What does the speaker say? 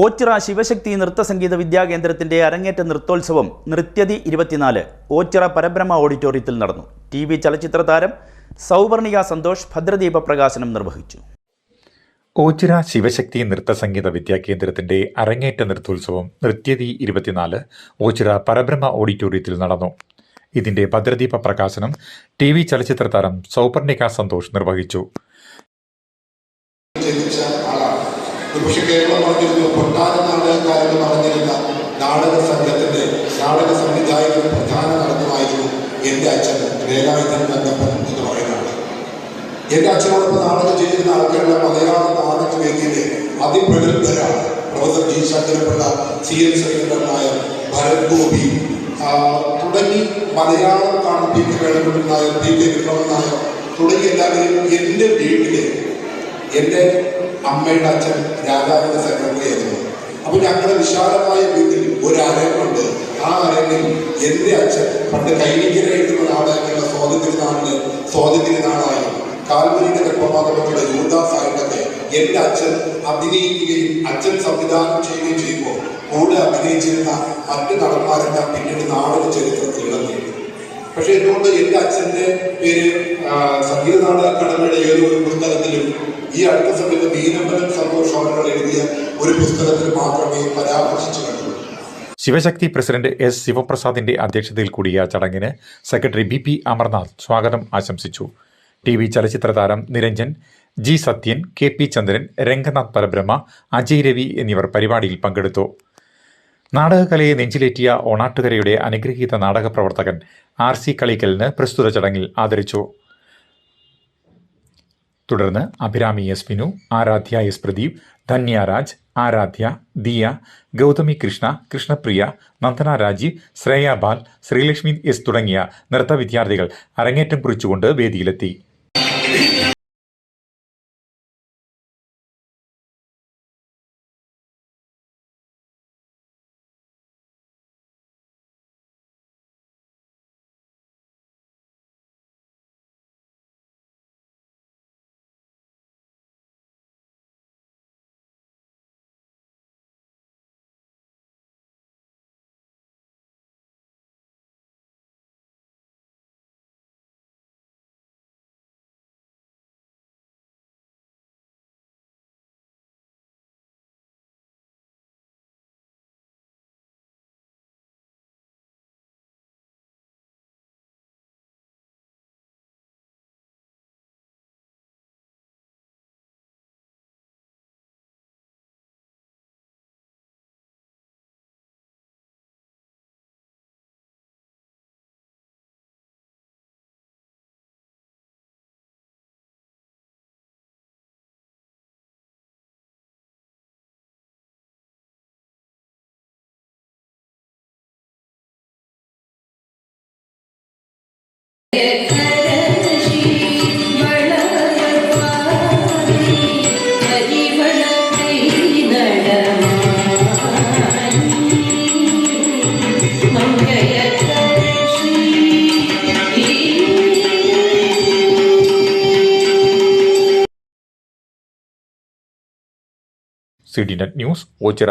ഓച്ചിറ ശിവശക്തി നൃത്ത നൃത്തസംഗീത വിദ്യാകേന്ദ്രത്തിന്റെ അരങ്ങേറ്റ നൃത്തോത്സവം നൃത്യതി ഇരുപത്തിനാല് ഓച്ചിറ പരബ്രഹ്മ ഓഡിറ്റോറിയത്തിൽ നടന്നു. ടി വി ചലച്ചിത്ര താരം സൗവർണിക സന്തോഷ് ഭദ്രദീപ പ്രകാശനം നിർവഹിച്ചു. ഓച്ചിറ ശിവശക്തി നൃത്ത നൃത്തസംഗീത വിദ്യാകേന്ദ്രത്തിന്റെ അരങ്ങേറ്റ നൃത്തോത്സവം നൃത്യതി ഇരുപത്തിനാല് ഓച്ചിറ പരബ്രഹ്മ ഓഡിറ്റോറിയത്തിൽ നടന്നു. ഇതിന്റെ ഭദ്രദീപ പ്രകാശനം ടി വി ചലച്ചിത്ര താരം സൗപർണിക സന്തോഷ് നിർവഹിച്ചു. ഒരുപക്ഷെ കേരളം പറഞ്ഞിരുന്നു കൊട്ടാര നാടകക്കാരെന്ന് പറഞ്ഞിരുന്ന നാടക സംഘത്തിന്റെ നാടക സംവിധായകൻ പ്രധാന നടന്നുമായിരുന്നു എന്റെ അച്ഛൻ വേലായുധൻ തങ്കപ്പൻ എന്ന് പറയുന്ന എന്റെ അച്ഛനോടൊപ്പം നാടകം ചെയ്തിരുന്ന ആൾക്കാരുടെ മലയാള നാടക വേദിയിലെ അതിപ്രഗത്ഭരാണ്. Professor G. Sankarapillai C. N Sreedharan Nair Bharath Gopi തുടങ്ങി മലയാളം കാണും P. K. Venugopan Nair P. K. Vikraman Nair തുടങ്ങി എല്ലാവരും എന്റെ വീട്ടിലെ എന്റെ അമ്മയുടെ അച്ഛൻ രാജാവിന്റെ സെക്രട്ടറി ആയിരുന്നു. അപ്പൊ ഞങ്ങളുടെ വിശാലമായ വീട്ടിൽ ഒരു അരങ്ങുണ്ട് ആ അരങ്ങിൽ എന്റെ അച്ഛൻ പണ്ട് കൈനിക്കര എഴുതുന്ന നാടകങ്ങളുടെ സ്വാതന്ത്ര്യ നാളിന് സ്വാതന്ത്ര്യ നാളായി കാൽവരിയുടെ ഗർഭപാതകളുടെ എന്റെ ആയിട്ടൊക്കെ എന്റെ അച്ഛൻ അഭിനയിക്കുകയും അച്ഛൻ സംവിധാനം ചെയ്യുകയും ചെയ്യുമ്പോൾ കൂടെ അഭിനയിച്ചിരുന്ന മറ്റു നടന്മാരെല്ലാം പിന്നീട് നാടക ചരിത്രത്തിൽ ഇടം നേടി പക്ഷെ എന്തുകൊണ്ട് എന്റെ അച്ഛന്റെ പേര് ആ, സംഗീത നാടക ഏതോ ഒരു പുസ്തകത്തിലും ഈ അടുത്ത സമയത്ത് മീനമ്പലം സന്തോഷ് അവർ എഴുതിയ ഒരു പുസ്തകത്തിൽ മാത്രമേ പരാമർശിച്ചു ശിവശക്തി പ്രസിഡന്റ് എസ് ശിവപ്രസാദിന്റെ അധ്യക്ഷതയിൽ കൂടിയ ചടങ്ങിന് സെക്രട്ടറി ബി പി അമർനാഥ് സ്വാഗതം ആശംസിച്ചു. ടി വി ചലച്ചിത്ര താരം Niranjan G Sathyan K P Chandran Ranganath Parabrahma Ajay Ravi എന്നിവർ പരിപാടിയിൽ പങ്കെടുത്തു. നാടകകലയെ നെഞ്ചിലേറ്റിയ ഓണാട്ടുകരയുടെ അനുഗ്രഹീത നാടക പ്രവർത്തകൻ ആർ സി കളിക്കലിന് പ്രസ്തുത ചടങ്ങിൽ ആദരിച്ചു. തുടർന്ന് Abhirami S Vinu Aaradhya S Pradeep Dhanya Raj Aaradhya Diya Gauthami Krishna Krishnapriya Nandana Rajeev Shreya Bal Sreelakshmi S തുടങ്ങിയ നൃത്ത വിദ്യാർത്ഥികൾ അരങ്ങേറ്റം കുറിച്ചുകൊണ്ട് വേദിയിലെത്തി. C D net news Ochira